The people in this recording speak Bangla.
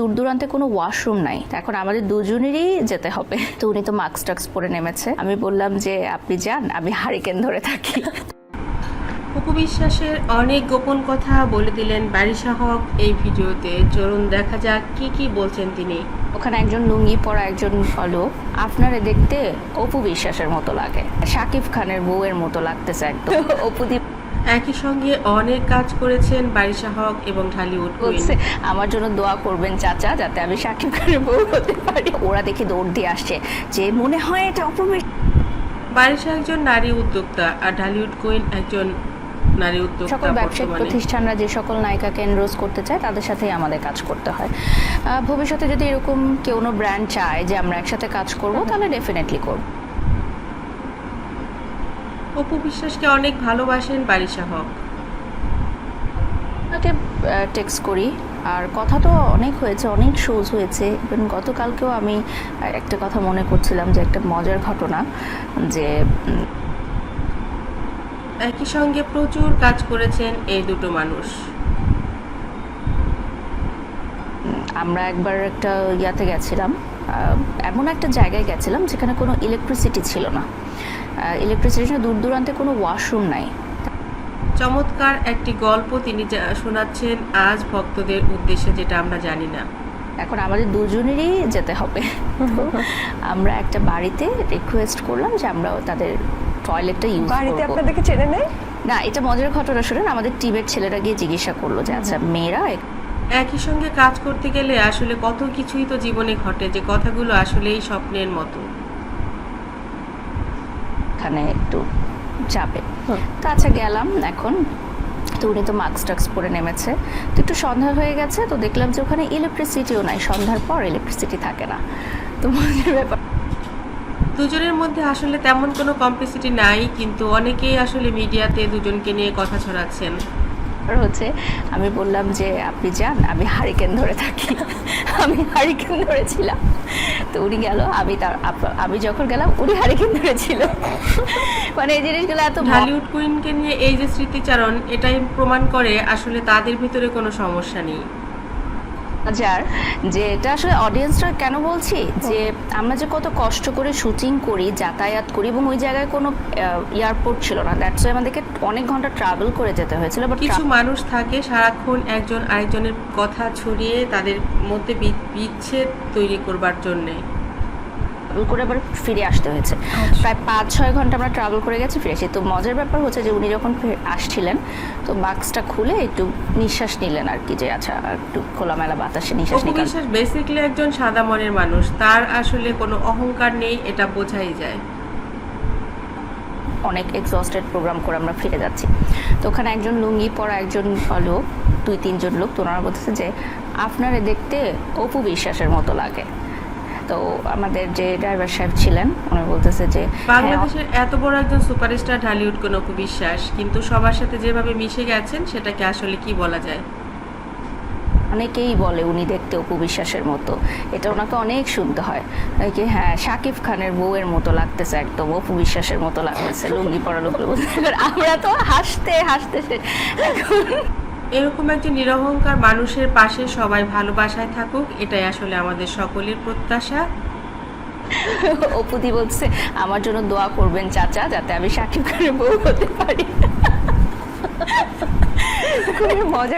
দূর দূরান্তে কোনো ওয়াশরুম নাই। এখন আমাদের দুজনেরই যেতে হবে। তো উনি তো মাস্ক টাক্স পরে নেমেছে। আমি বললাম যে আপনি যান আমি হারিকেন ধরে থাকি। উপবিশ্বাসের অনেক গোপন কথা বলে দিলেন বারিশা হক এই ভিডিওতে। চলুন দেখা যাক কি কি বলছেন তিনি। ওখানে একজন লুঙ্গি পরা একজন লোক আপনারে দেখতে অপু বিশ্বাসের মতো লাগে। শাকিব খানের বউয়ের মতো লাগতেছে একদম। অপু দি একই সঙ্গে অনেক কাজ করেছেন বারিশা হক এবং ঢালিউড বলছে আমার জন্য দোয়া করবেন চাচা যাতে আমি শাকিব খানের বউ হতে পারি। ওরা দেখে দৌড় দিয়ে আসছে। যে মনে হয় এটা অপু বারিশা একজন নারী উদ্যোক্তা আর ঢালিউড কুইন একজন নারী উদ্যোক্তা সকল ব্যবসায়িক প্রতিষ্ঠানরা যে সকল নায়িকাকে এনরোজ করতে চায় তাদের সাথেই আমাদের কাজ করতে হয়। ভবিষ্যতে যদি এরকম কোনো ব্র্যান্ড চায় যে আমরা একসাথে কাজ করব তাহলে ডেফিনেটলি করব। অপু বিশ্বাসকে অনেক ভালোবাসেন বারিশা হক। আপনাকে টেক্সট করি। আর কথা তো অনেক হয়েছে অনেক শোজ হয়েছে। ইভেন গতকালকেও আমি একটা কথা মনে করছিলাম যে একটা মজার ঘটনা যে একই সঙ্গে প্রচুর কাজ করেছেন এই দুটো মানুষ। আমরা একবার একটা ইয়াতে গেছিলাম এমন একটা জায়গায় গেছিলাম যেখানে কোনো ইলেকট্রিসিটি ছিল না। ইলেকট্রিসিটি দূর দূরান্তে কোনো ওয়াশরুম নাই। চমৎকার একটি গল্প তিনি শোনাচ্ছেন আজ ভক্তদের উদ্দেশ্যে যেটা আমরা জানি না। এখন আমাদের দুজনেরই যেতে হবে। আমরা একটা বাড়িতে রিকোয়েস্ট করলাম যে আমরা তাদের টয়লেটটা ইউজ বাড়িতে আপনাদেরকে চেনে নেয় না এটা মজার ঘটনা শুনেন। আমাদের টিবের ছেলেরা গিয়ে জিজ্ঞাসা করল যে আচ্ছা মেয়েরা একই সঙ্গে কাজ করতে গেলে আসলে কত কিছুই তো জীবনে ঘটে যে কথাগুলো আসলেই স্বপ্নের মতো। এখানে একটু যাবে। তো আচ্ছা গেলাম এখন। তো উনি তো মাস্ক টাক্স পরে নেমেছে। তো একটু সন্ধ্যা হয়ে গেছে তো দেখলাম যে ওখানে ইলেকট্রিসিটিও নাই। সন্ধ্যার পর ইলেকট্রিসিটি থাকে না। তো মজার ব্যাপার। দুজনের মধ্যে আসলে তেমন কোনো কমপ্লিসিটি নাই কিন্তু অনেকেই আসলে মিডিয়াতে দুজনকে নিয়ে কথা ছড়াচ্ছেন। হচ্ছে, আমি বললাম যে, আপনি যান, আমি হারিকেন ধরে থাকি। আমি হারিকেন ধরেছিলাম। তো উনি গেল, আমি তার আমি যখন গেলাম, উনি হারিকেন ধরেছিল। মানে এই জিনিসগুলো এত হলিউড কুইনকে নিয়ে এই যে স্মৃতিচারণ, এটাই প্রমাণ করে আসলে তাদের ভিতরে কোনো সমস্যা নেই। মজার যে এটা আসলে অডিয়েন্সরা কেন বলছি? যে আমরা যে কত কষ্ট করে শুটিং করি যাতায়াত করি এবং ওই জায়গায় কোনো এয়ারপোর্ট ছিল না। দ্যাটস ওয়াই আমাদেরকে অনেক ঘণ্টা ট্রাভেল করে যেতে হয়েছিল বাট কিছু মানুষ থাকে সারাক্ষণ একজন আরেকজনের কথা ছড়িয়ে তাদের মধ্যে বিচ্ছেদ তৈরি করবার জন্যে। ট্রাভেল করে আবার ফিরে আসতে হয়েছে। প্রায় পাঁচ ছয় ঘণ্টা আমরা ট্রাভেল করে গেছি ফিরেছি তো মজার ব্যাপার হচ্ছে যে উনি যখন আসছিলেন তো বাক্সটা খুলে একটু নিঃশ্বাস নিলেন আর কি যে আচ্ছা একটু খোলামেলা বাতাসে নিঃশ্বাস বিশ্বাস বেসিকলি একজন সাদা মনের মানুষ তার আসলে কোনো অহংকার নেই এটা বোঝাই যায়। অনেক এক্সস্টেড প্রোগ্রাম করে আমরা ফিরে যাচ্ছি। তো ওখানে একজন লুঙ্গি পরা একজন লোক দুই তিনজন লোক তো ওনারা বলতেছে যে আপনারে দেখতে অপু বিশ্বাসের মতো লাগে। তো আমাদের যে ড্রাইভার সাহেব ছিলেন উনি বলতেছে যে হ্যাঁ, বাংলাদেশের এত বড় একজন সুপারস্টার ঢালিউড কোন বিশ্বাস কিন্তু সবার সাথে যেভাবে মিশে গেছেন সেটাকে আসলে কি বলা যায়? অনেকেই বলে উনি দেখতে অপু বিশ্বাসের মতো। এটা ওনাকে অনেক শুনতে হয়। কি হ্যাঁ শাকিব খানের বউয়ের মতো লাগতেছে একদম অপু বিশ্বাসের মতো লাগতেছে লুঙ্গি পরা। এবার আমরা তো হাসতে হাসতে এরকম একজন নিরহংকার মানুষের পাশে সবাই ভালোবাসায় থাকুক, এটাই আসলে আমাদের সকলের প্রত্যাশা। অপুদি বলছে, আমার জন্য দোয়া করবেন চাচা, যাতে আমি সাকিব খানের বউ হতে পারি। খুবই মজা